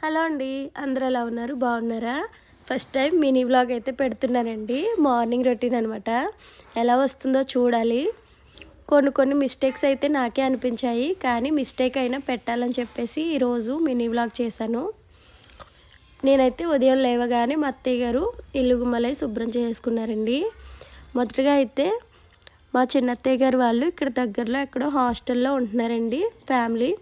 Hello అండి అందరూ ఎలా ఉన్నారు? బాగున్నారా? ఫస్ట్ టైం మినీ వ్లాగ్ అయితే పెడుతున్నానండి. మార్నింగ్ రొటీన్ అనమాట ఎలా వస్తుందో చూడాలి. కొన్ని కొన్ని మిస్టేక్స్ అయితే నాకే అనిపించాయి కానీ మిస్టేక్ అయినా పెట్టాలని చెప్పేసి ఈరోజు మినీ వ్లాగ్ చేశాను. నేనైతే ఉదయం లేవగానే మా అత్తయ్య గారు ఇల్లు గుమ్మలై శుభ్రం చేసుకున్నారండి. మొదటగా అయితే మా చిన్నత్తయ్య గారు వాళ్ళు ఇక్కడ దగ్గరలో ఎక్కడో హాస్టల్లో ఉంటున్నారండి ఫ్యామిలీ.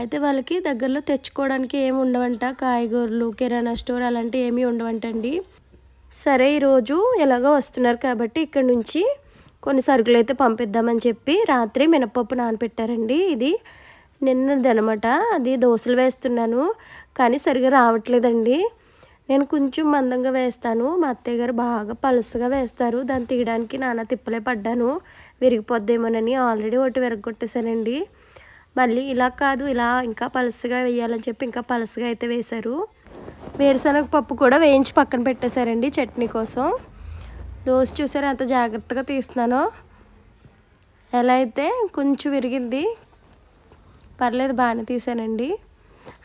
అయితే వాళ్ళకి దగ్గరలో తెచ్చుకోవడానికి ఏమి ఉండవంట? కాయగూరలు కిరాణా స్టోర్ అలాంటివి ఏమీ ఉండవంటండి. సరే ఈరోజు ఎలాగో వస్తున్నారు కాబట్టి ఇక్కడ నుంచి కొన్ని సరుకులు అయితే పంపిద్దామని చెప్పి రాత్రి మినపప్పు నానపెట్టారండి. ఇది నిన్నది అనమాట అది దోశలు వేస్తున్నాను కానీ సరిగా రావట్లేదండి. నేను కొంచెం మందంగా వేస్తాను. మా అత్తయ్య గారు బాగా పలుసుగా వేస్తారు. దాన్ని తీయడానికి నానా తిప్పలే పడ్డాను. విరిగిపోద్దేమోనని ఆల్రెడీ ఒకటి విరగొట్టేశానండి. మళ్ళీ ఇలా కాదు ఇలా ఇంకా పలుసుగా వేయాలని చెప్పి ఇంకా పలుసుగా అయితే వేశారు. వేరుశనగ పప్పు కూడా వేయించి పక్కన పెట్టేశారండి చట్నీ కోసం. దోశ చూసారు ఎంత జాగ్రత్తగా తీస్తున్నానో. ఎలా అయితే కొంచెం విరిగింది పర్లేదు బాగానే తీసానండి.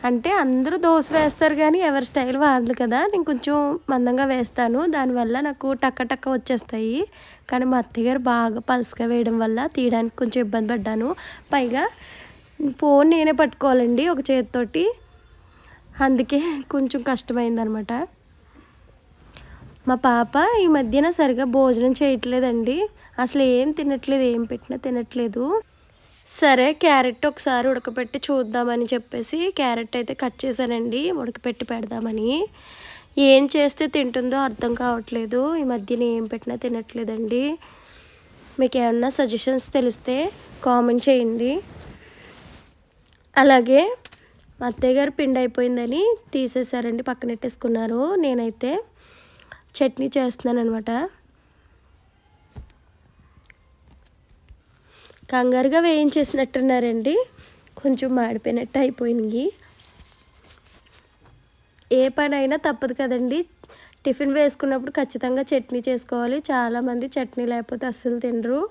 అంటే అందరూ దోశ వేస్తారు కానీ ఎవరి స్టైల్ వాళ్ళు కదా. నేను కొంచెం మందంగా వేస్తాను. దానివల్ల నాకు టక్క టక్క వచ్చేస్తాయి. కానీ మా అత్తగారు బాగా పలుసుగా వేయడం వల్ల తీయడానికి కొంచెం ఇబ్బంది పడ్డాను. పైగా ఫోన్ నేనే పట్టుకోవాలండి ఒక చేతితోటి. అందుకే కొంచెం కష్టమైందనమాట. మా పాప ఈ మధ్యన సరిగా భోజనం చేయట్లేదండి. అసలు ఏం తినట్లేదు ఏం పెట్టినా తినట్లేదు. సరే క్యారెట్ ఒకసారి ఉడకపెట్టి చూద్దామని చెప్పేసి క్యారెట్ అయితే కట్ చేశానండి. ఉడకపెట్టి పెడదామని. ఏం చేస్తే తింటుందో అర్థం కావట్లేదు. ఈ మధ్యన ఏం పెట్టినా తినట్లేదండి. మీకు ఏమన్నా సజెషన్స్ తెలిస్తే కామెంట్ చేయండి. అలాగే మా అత్తయ్య గారు పిండి అయిపోయిందని తీసేసారండి పక్కనెట్టేసుకున్నారు నేనైతే చట్నీ చేస్తున్నాను అనమాట కంగారుగా వేయించేసినట్టున్నారండి కొంచెం మాడిపోయినట్టు అయిపోయింది ఏ పని అయినా తప్పదు కదండి టిఫిన్ వేసుకున్నప్పుడు ఖచ్చితంగా చట్నీ చేసుకోవాలి. చాలామంది చట్నీ లేకపోతే అస్సలు తినరు.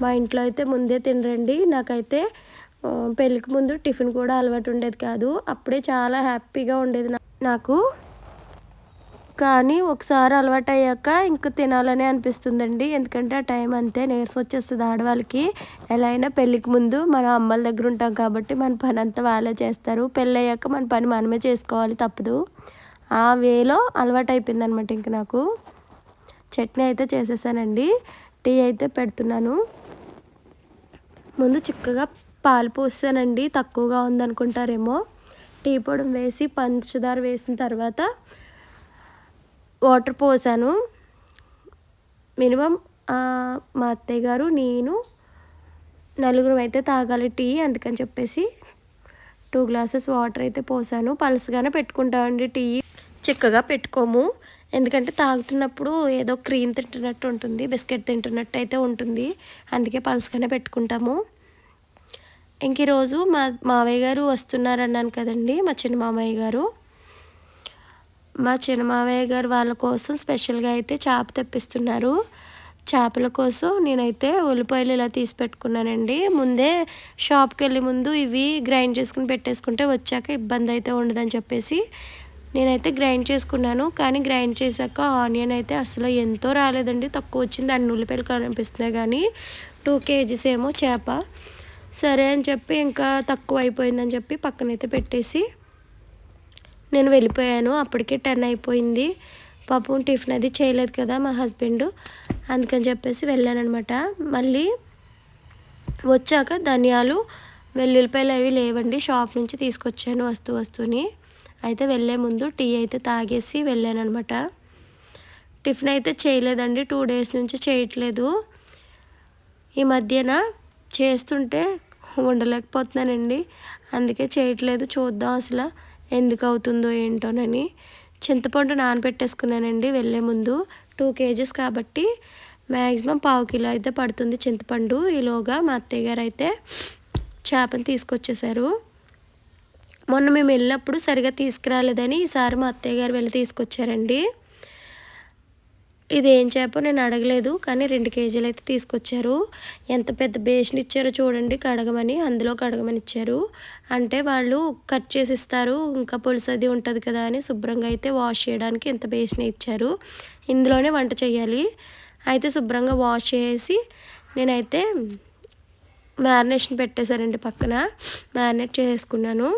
మా ఇంట్లో అయితే ముందే తినరండి నాకైతే పెళ్ళికి ముందు టిఫిన్ కూడా అలవాటు ఉండేది కాదు. అప్పుడే చాలా హ్యాపీగా ఉండేది నాకు. కానీ ఒకసారి అలవాటు అయ్యాక ఇంకా తినాలని అనిపిస్తుందండి. ఎందుకంటే ఆ టైం అంతే నీరసం వచ్చేస్తుంది ఆడవాళ్ళకి. ఎలా అయినా పెళ్ళికి ముందు మన అమ్మల దగ్గర ఉంటాం కాబట్టి మన పని అంతా వాళ్ళే చేస్తారు. పెళ్ళి అయ్యాక మన పని మనమే చేసుకోవాలి తప్పదు. ఆ వేలో అలవాటు అయిపోయింది అనమాట ఇంక నాకు. చట్నీ అయితే చేసేసానండి. టీ అయితే పెడుతున్నాను. ముందు చిక్కగా పాలు పోసానండి తక్కువగా ఉందనుకుంటారేమో. టీ పొడి వేసి పంచదార వేసిన తర్వాత వాటర్ పోసాను. మినిమం మా అత్తయ్య గారు నేను నలుగురం అయితే తాగాలి టీ అందుకని చెప్పేసి టూ గ్లాసెస్ వాటర్ అయితే పోసాను. పలుసుగానే పెట్టుకుంటామండి టీ. చిక్కగా పెట్టుకోము. ఎందుకంటే తాగుతున్నప్పుడు ఏదో క్రీమ్ తింటున్నట్టు ఉంటుంది బిస్కెట్ తింటున్నట్టు అయితే ఉంటుంది. అందుకే పలుసుగానే పెట్టుకుంటాము. ఇంక ఈరోజు మా మావయ్య గారు వస్తున్నారన్నాను కదండి మా చిన్న మామయ్య గారు. మా చిన్న మావయ్య గారు వాళ్ళ కోసం స్పెషల్గా అయితే చేప తెప్పిస్తున్నారు. చేపల కోసం నేనైతే ఉల్లిపాయలు ఇలా తీసి పెట్టుకున్నానండి. ముందే షాప్కి వెళ్ళి ముందు ఇవి గ్రైండ్ చేసుకుని పెట్టేసుకుంటే వచ్చాక ఇబ్బంది అయితే ఉండదని చెప్పేసి నేనైతే గ్రైండ్ చేసుకున్నాను. కానీ గ్రైండ్ చేశాక ఆనియన్ అయితే అసలు ఎంతో రాలేదండి. తక్కువ వచ్చింది. అన్ని ఉల్లిపాయలు కనిపిస్తున్నాయి కానీ టూ కేజీస్ ఏమో చేప. సరే అని చెప్పి ఇంకా తక్కువ అయిపోయిందని చెప్పి పక్కనైతే పెట్టేసి నేను వెళ్ళిపోయాను. అప్పటికే టెన్ అయిపోయింది. పాపం టిఫిన్ అది చేయలేదు కదా మా హస్బెండ్. అందుకని చెప్పేసి వెళ్ళానమాట మళ్ళీ వచ్చాక ధనియాలు వెల్లుల్లిపాయలు అవి లేవండి. షాప్ నుంచి తీసుకొచ్చాను వస్తు వస్తువుని అయితే వెళ్ళే ముందు టీ అయితే తాగేసి వెళ్ళాను అనమాట టిఫిన్ అయితే చేయలేదండి. టూ డేస్ నుంచి చేయట్లేదు. ఈ మధ్యన చేస్తుంటే ఉండలేకపోతున్నానండి. అందుకే చేయట్లేదు చూద్దాం అసలు ఎందుకు అవుతుందో ఏంటోనని. చింతపండు నానబెట్టేసుకున్నానండి వెళ్ళే ముందు. టూ కేజీస్ కాబట్టి మ్యాక్సిమం పావు కిలో అయితే పడుతుంది చింతపండు. ఈలోగా మా అత్తయ్య గారు అయితే చేపను తీసుకొచ్చేసారు. మొన్న మేము వెళ్ళినప్పుడు సరిగా తీసుకురాలేదని ఈసారి మా అత్తయ్య గారు వెళ్ళి తీసుకొచ్చారండి. ఇది ఏం చేపో నేను అడగలేదు కానీ రెండు కేజీలు అయితే తీసుకొచ్చారు. ఎంత పెద్ద బేషన్ ఇచ్చారో చూడండి కడగమని అందులో కడగమని ఇచ్చారు. అంటే వాళ్ళు కట్ చేసి ఇస్తారు ఇంకా పులుసు అది ఉంటుంది కదా అని శుభ్రంగా అయితే వాష్ చేయడానికి ఇంత బేషన్ ఇచ్చారు. ఇందులోనే వంట చేయాలి. అయితే శుభ్రంగా వాష్ చేసి నేనైతే మ్యారినేషన్ పెట్టేశారండి పక్కన. మ్యారినేట్ చేసుకున్నాను.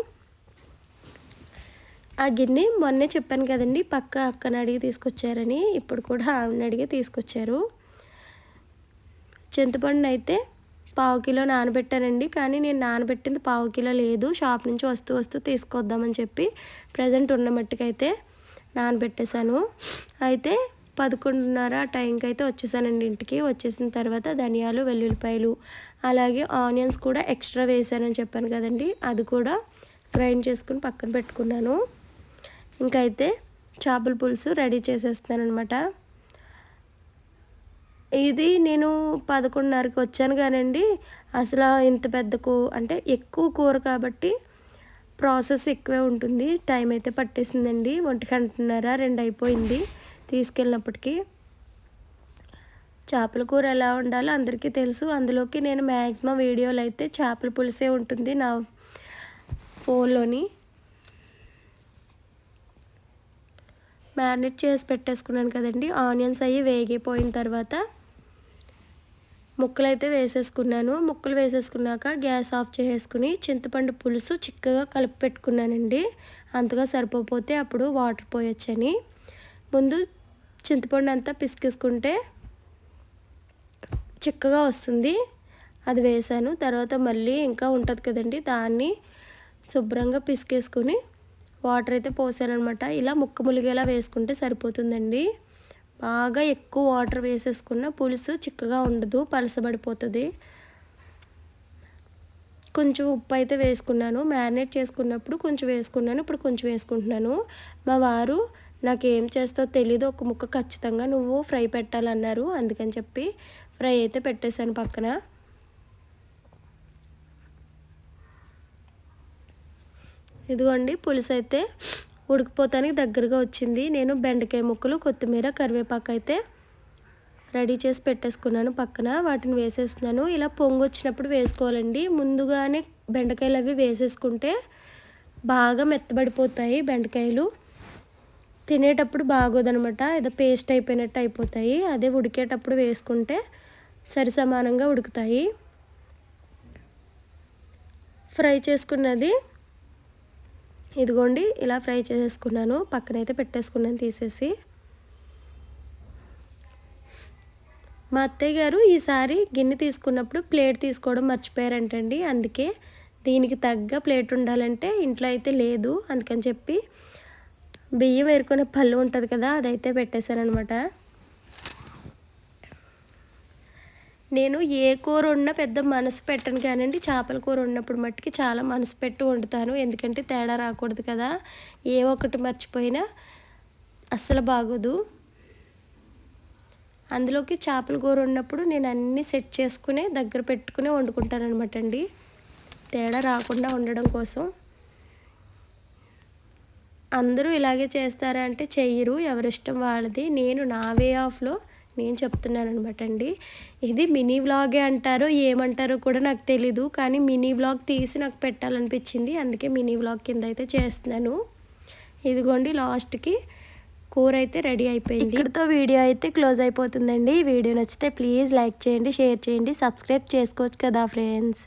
ఆ గిన్నె మొన్నే చెప్పాను కదండి పక్క అక్కని అడిగి తీసుకొచ్చారని ఇప్పుడు కూడా ఆవిడని అడిగి తీసుకొచ్చారు. చింతపండు అయితే పావు కిలో నానబెట్టానండి కానీ నేను నానబెట్టింది పావు కిలో లేదు. షాప్ నుంచి వస్తూ వస్తూ తీసుకొద్దామని చెప్పి ప్రజెంట్ ఉన్న మట్టుకైతే నానబెట్టేశాను. అయితే పదకొండున్నర టైంకి అయితే వచ్చేసానండి ఇంటికి. వచ్చేసిన తర్వాత ధనియాలు వెల్లుల్లిపాయలు అలాగే ఆనియన్స్ కూడా ఎక్స్ట్రా వేసానని చెప్పాను కదండి అది కూడా గ్రైండ్ చేసుకుని పక్కన పెట్టుకున్నాను. ఇంకైతే చేపల పులుసు రెడీ చేసేస్తాను అనమాట ఇది నేను పదకొండున్నరకి వచ్చాను కానండి. అసలు ఇంత పెద్ద కూ అంటే ఎక్కువ కూర కాబట్టి ప్రాసెస్ ఎక్కువే ఉంటుంది. టైం అయితే పట్టేసిందండి. ఒంటి గంటన్నర రెండు అయిపోయింది తీసుకెళ్ళినప్పటికీ. చేపల కూర ఎలా ఉండాలో అందరికీ తెలుసు. అందులోకి నేను మ్యాక్సిమం వీడియోలు అయితే చేపల పులుసే ఉంటుంది నా ఫోన్లోని. మ్యారినేట్ చేసి పెట్టేసుకున్నాను కదండి. ఆనియన్స్ అవి వేగిపోయిన తర్వాత ముక్కలు అయితే వేసేసుకున్నాను. ముక్కలు వేసేసుకున్నాక గ్యాస్ ఆఫ్ చేసేసుకుని చింతపండు పులుసు చిక్కగా కలిపి పెట్టుకున్నానండి. అంతగా సరిపోతే అప్పుడు వాటర్ పోయొచ్చని. ముందు చింతపండు అంతా పిసికేసుకుంటే చిక్కగా వస్తుంది. అది వేసాను. తర్వాత మళ్ళీ ఇంకా ఉంటుంది కదండి. దాన్ని శుభ్రంగా పిసికేసుకుని వాటర్ అయితే పోసాను అనమాట ఇలా ముక్క ములిగేలా వేసుకుంటే సరిపోతుందండి. బాగా ఎక్కువ వాటర్ వేసేసుకున్న పులుసు చిక్కగా ఉండదు పలసబడిపోతుంది. కొంచెం ఉప్పు అయితే వేసుకున్నాను. మ్యారినేట్ చేసుకున్నప్పుడు కొంచెం వేసుకున్నాను ఇప్పుడు కొంచెం వేసుకుంటున్నాను. మా వారు నాకు ఏం చేస్తావు తెలీదు ఒక ముక్క ఖచ్చితంగా నువ్వు ఫ్రై పెట్టాలన్నారు అందుకని చెప్పి ఫ్రై అయితే పెట్టేశాను పక్కన. ఇదిగోండి పులుసు అయితే ఉడికిపోతానికి దగ్గరగా వచ్చింది. నేను బెండకాయ ముక్కలు కొత్తిమీర కరివేపాకు అయితే రెడీ చేసి పెట్టేసుకున్నాను పక్కన. వాటిని వేసేస్తున్నాను. ఇలా పొంగు వచ్చినప్పుడు వేసుకోవాలండి. ముందుగానే బెండకాయలు అవి వేసేసుకుంటే బాగా మెత్తబడిపోతాయి బెండకాయలు. తినేటప్పుడు బాగోదనమాట. ఏదో పేస్ట్ అయిపోయినట్టు అయిపోతాయి. అదే ఉడికేటప్పుడు వేసుకుంటే సరి సమానంగా ఉడుకుతాయి. ఫ్రై చేసుకున్నది ఇదిగోండి ఇలా ఫ్రై చేసేసుకున్నాను. పక్కనైతే పెట్టేసుకున్నాను తీసేసి. మా అత్తయ్య గారు ఈసారి గిన్నె తీసుకున్నప్పుడు ప్లేట్ తీసుకోవడం మర్చిపోయారంటండి. అందుకే దీనికి తగ్గ ప్లేట్ ఉండాలంటే ఇంట్లో అయితే లేదు. అందుకని చెప్పి బియ్యం వేరుకునే పళ్ళు ఉంటుంది కదా అదైతే పెట్టేశాను అనమాట నేను ఏ కూర ఉన్నా పెద్ద మనసు పెట్టను కానండి. చేపల కూర ఉన్నప్పుడు మట్టుకి చాలా మనసు పెట్టి వండుతాను. ఎందుకంటే తేడా రాకూడదు కదా. ఏ ఒక్కటి మర్చిపోయినా అస్సలు బాగోదు. అందులోకి చేపల కూర ఉన్నప్పుడు నేను అన్నీ సెట్ చేసుకునే దగ్గర పెట్టుకునే వండుకుంటాను అనమాట అండి. తేడా రాకుండా ఉండడం కోసం. అందరూ ఇలాగే చేస్తారా అంటే చెయ్యరు. ఎవరిష్టం వాళ్ళది. నేను నా వే ఆఫ్లో నేను చెప్తున్నాను అనమాట అండి. ఇది మినీ వ్లాగే అంటారో ఏమంటారో కూడా నాకు తెలీదు. కానీ మినీ వ్లాగ్ తీసి నాకు పెట్టాలనిపించింది. అందుకే మినీ వ్లాగ్ కింద అయితే చేస్తున్నాను. ఇదిగోండి లాస్ట్కి కూర అయితే రెడీ అయిపోయింది. ఇక్కడితో వీడియో అయితే క్లోజ్ అయిపోతుందండి. వీడియో నచ్చితే ప్లీజ్ లైక్ చేయండి షేర్ చేయండి సబ్స్క్రైబ్ చేసుకోవచ్చు కదా ఫ్రెండ్స్.